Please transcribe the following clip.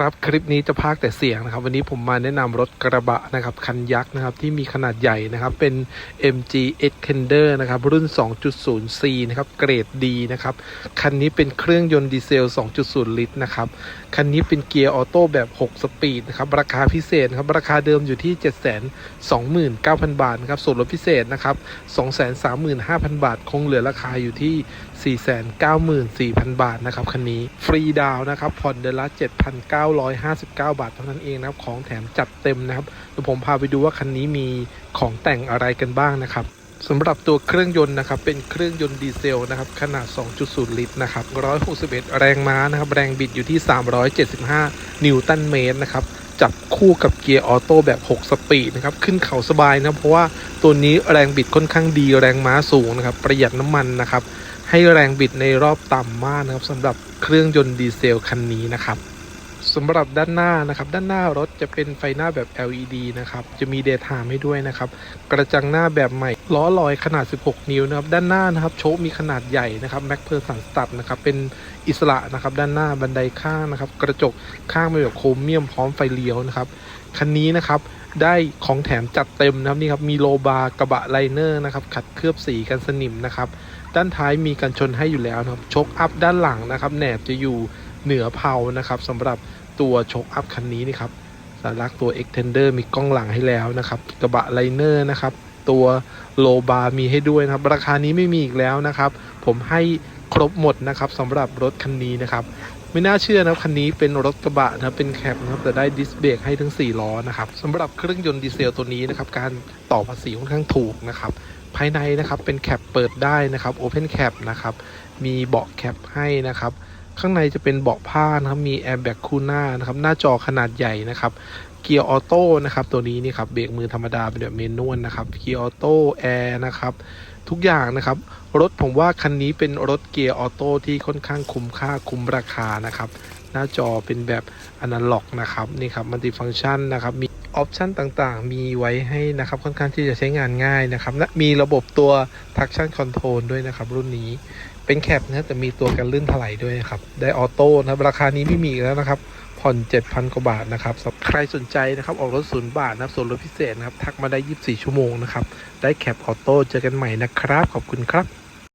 ครับคลิปนี้จะพากแต่เสียงนะครับ วันนี้ผมมาแนะนำรถกระบะนะครับคันยักษ์นะครับที่มีขนาดใหญ่นะครับเป็น MG Extender นะครับรุ่น 2.0C นะครับเกรดดีนะครับคันนี้เป็นเครื่องยนต์ดีเซล 2.0 ลิตรนะครับคันนี้เป็นเกียร์ออโต้แบบ 6 สปีดนะครับราคาพิเศษครับราคาเดิมอยู่ที่ 729,000 บาทนะครับส่วนลดพิเศษนะครับ 235,000 บาท คงเหลือราคาอยู่ที่ 494,000 บาทนะครับคันนี้ฟรีดาวนะครับผ่อนเดือนละ7,090 959 บาทเท่านั้นเองนะครับ ของแถมจัดเต็มนะครับเดี๋ยวผมพาไปดูว่าคันนี้มีของแต่งอะไรกันบ้างนะครับสำหรับตัวเครื่องยนต์นะครับ เป็นเครื่องยนต์ดีเซลนะครับ ขนาด 2.0 ลิตรนะครับ 161 แรงม้านะครับ แรงบิดอยู่ที่ 375 นิวตันเมตรนะครับ จับคู่กับเกียร์ออโต้แบบ 6 สปีดนะครับ ขึ้นเขาสบายนะ เพราะว่าตัวนี้แรงบิดค่อนข้างดี แรงม้าสูงนะครับ ประหยัดน้ำมันนะครับ ให้แรงบิดในรอบต่ำมากนะครับสำหรับเครื่องยนต์ดีเซลคันนี้นะครับ สำหรับด้านหน้านะครับ ด้านหน้ารถจะเป็นไฟหน้าแบบ LED นะครับ จะมีเด y t ามให้ด้วยนะครับ กระจังหน้าแบบใหม่ ล้อลอยขนาด 16 นิ้วนะครับ ด้านหน้านะครับ โชคมีขนาดใหญ่นะครับแม็กเพอร์สันสตัดนะครับ เป็นอิสระนะครับ ด้านหน้าบันไดข้างนะครับ กระจกข้างเป็นแบบโครเมียมพร้อมไฟเลี้ยวนะครับ คันนี้นะครับได้ของแถมจัดเต็มนะครับนี่ครับมีโลบาร์กระบะไลเนอร์นะครับขัดเคลือบสีกันสนิมนะครับ ด้านท้ายมีกันชนให้อยู่แล้วนะครับชกอัพด้านหลังนะครับแหนบจะอยู่ เหนือเพานะครับสำหรับตัวชกอัพคันนี้นี่ครับสัญลักษณ์ตัว Extender มีกล้องหลังให้แล้วนะครับ กระบะไลเนอร์นะครับ ตัวโลบาร์มีให้ด้วยนะครับ ราคานี้ไม่มีอีกแล้วนะครับ ผมให้ครบหมดนะครับสำหรับรถคันนี้นะครับไม่น่าเชื่อนะครับคันนี้เป็นรถกระบะนะเป็นแคปนะครับแต่ได้ดิสเบรกให้ทั้ง 4 ล้อนะครับสำหรับเครื่องยนต์ดีเซลตัวนี้นะครับการต่อภาษีค่อนข้างถูกนะครับภายในนะครับเป็นแคปเปิดได้นะครับโอเพนแคปนะครับมีเบาะแคปให้นะครับ ข้างในจะเป็นเบาะผ้านะครับ มีแอร์แบ็กคู่หน้านะครับ หน้าจอขนาดใหญ่นะครับ เกียร์ออโต้นะครับ ตัวนี้นี่ครับ เบรกมือธรรมดาเป็นแบบเมนวลนะครับ เกียร์ออโต้แอร์นะครับ ทุกอย่างนะครับ รถผมว่าคันนี้เป็นรถเกียร์ออโต้ที่ค่อนข้างคุ้มค่าคุ้มราคานะครับ หน้าจอเป็นแบบอนาล็อกนะครับนี่ครับมัลติฟังก์ชันนะครับมีออปชันต่างๆ มีไว้ให้นะครับค่อนข้างที่จะใช้งานง่ายนะครับและมีระบบตัว traction control ด้วยนะครับ รุ่นนี้เป็นแคปนะแต่มีตัวกันลื่นถลายด้วยนะครับ ได้ออโต้นะครับราคานี้ไม่มีแล้วนะครับ ผ่อน 7,000 กว่าบาทนะครับสำหรับใครสนใจนะครับออกรถศูนย์บาทนะครับส่วนลดพิเศษนะครับ ทักมาได้ 24 ชั่วโมงนะครับ ได้แคปออโต้เจอกันใหม่นะครับ ขอบคุณครับ